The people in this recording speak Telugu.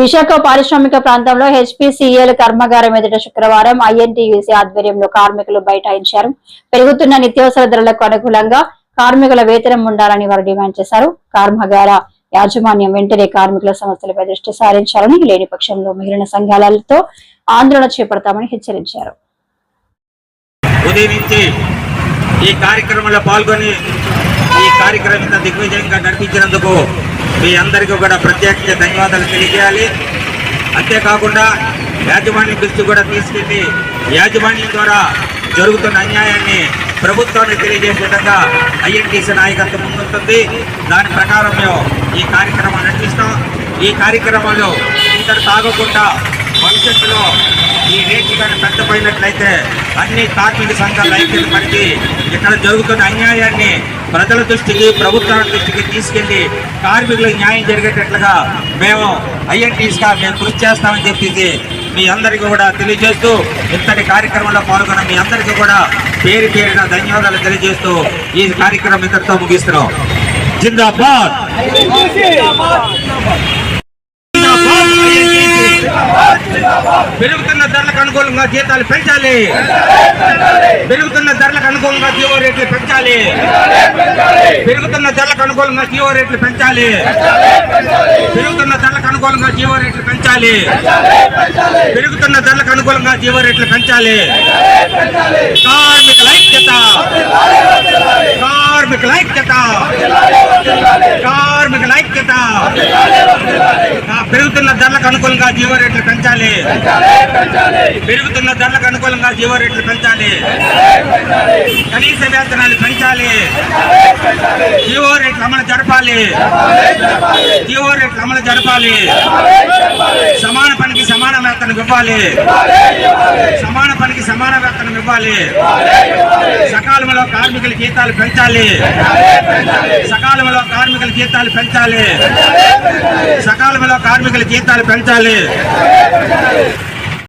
విశాఖ పారిశ్రామిక ప్రాంతంలో హెచ్పిసిఎల్ కర్మాగారం ఎదుట శుక్రవారం ఐఎన్టీయూసీ ఆధ్వర్యంలో కార్మికులు బైఠాయించారు. పెరుగుతున్న నిత్యావసర ధరలకు అనుకూలంగా కార్మికుల వేతనం ఉండాలని వారు డిమాండ్ చేశారు. కర్మాగార యాజమాన్యం వెంటనే కార్మికుల సమస్యలపై దృష్టి సారించాలని లేని పక్షంలో మిగిలిన సంఘాలతో ఆందోళన చేపడతామని హెచ్చరించారు. ఈ కార్యక్రమంలో పాల్గొని ఈ కార్యక్రమం ఇంత దిగ్విజయంగా నడిపించినందుకు మీ అందరికీ కూడా ప్రత్యేకంగా ధన్యవాదాలు తెలియజేయాలి. అంతేకాకుండా యాజమాన్యం దృష్టి కూడా తీసుకెళ్ళి యాజమాన్యం ద్వారా జరుగుతున్న అన్యాయాన్ని ప్రభుత్వానికి తెలియజేసే విధంగా ఐఎన్టీసీ నాయకత్వం ముందుంటుంది. దాని ప్రకారం మేము ఈ కార్యక్రమాన్ని నడిపిస్తాం. ఈ కార్యక్రమంలో ఇంత తాగకుండా భవిష్యత్తులో రేట్లు కానీ పెద్దపోయినట్లయితే అన్ని కార్మిక సంఘాల ఐక్యత పరిచి ఇక్కడ జరుగుతున్న అన్యాయాన్ని ప్రజల దృష్టికి ప్రభుత్వాల దృష్టికి తీసుకెళ్ళి కార్మికులకు న్యాయం జరిగేటట్లుగా మేము ఐఎన్టీస్గా మేము కృషి చేస్తామని చెప్పేసి మీ అందరికీ కూడా తెలియజేస్తూ ఇంతటి కార్యక్రమంలో పాల్గొన్న మీ అందరికీ కూడా పేరు పేరున ధన్యవాదాలు తెలియజేస్తూ ఈ కార్యక్రమం ఇంతటితో ముగిస్తున్నాం. జిందాబాద్! పెరుగుతున్న ధరలకు అనుకూలంగా జీతాలు పెంచాలి. పెరుగుతున్న ధరలకు అనుకూలంగా జీవో రేట్లు పెంచాలి. పెరుగుతున్న ధరలకు అనుకూలంగా జీవో రేట్లు పెంచాలి. పెరుగుతున్న ధరలకు అనుకూలంగా జీవో రేట్లు పెంచాలి. పెరుగుతున్న ధరలకు అనుకూలంగా జీవో రేట్లు పెంచాలి. కార్మికుల ఐక్యత కార్మికుల ఐక్యత కార్మికుల ఐక్యత ఆ, పెరుగుతున్న ధరలకు అనుకూలంగా జీవో రేట్లు పెంచాలి. పెరుగుతున్న ధరలకు అనుకూలంగా జీవో రేట్లు పెంచాలి. కనీస వేతనాలు పెంచాలి. జీవో రేట్లు అమలు జరపాలి. జీవో రేట్లు అమలు జరపాలి. సమాన పనికి సమాన వేతనం ఇవ్వాలి. సమాన పనికి సమాన వేతనం ఇవ్వాలి. సకాలంలో కార్మికుల జీతాలు పెంచాలి. సకాలంలో కార్మికుల జీతాలు పెంచాలి. కార్మికుల జీతాలు పెంచాలి.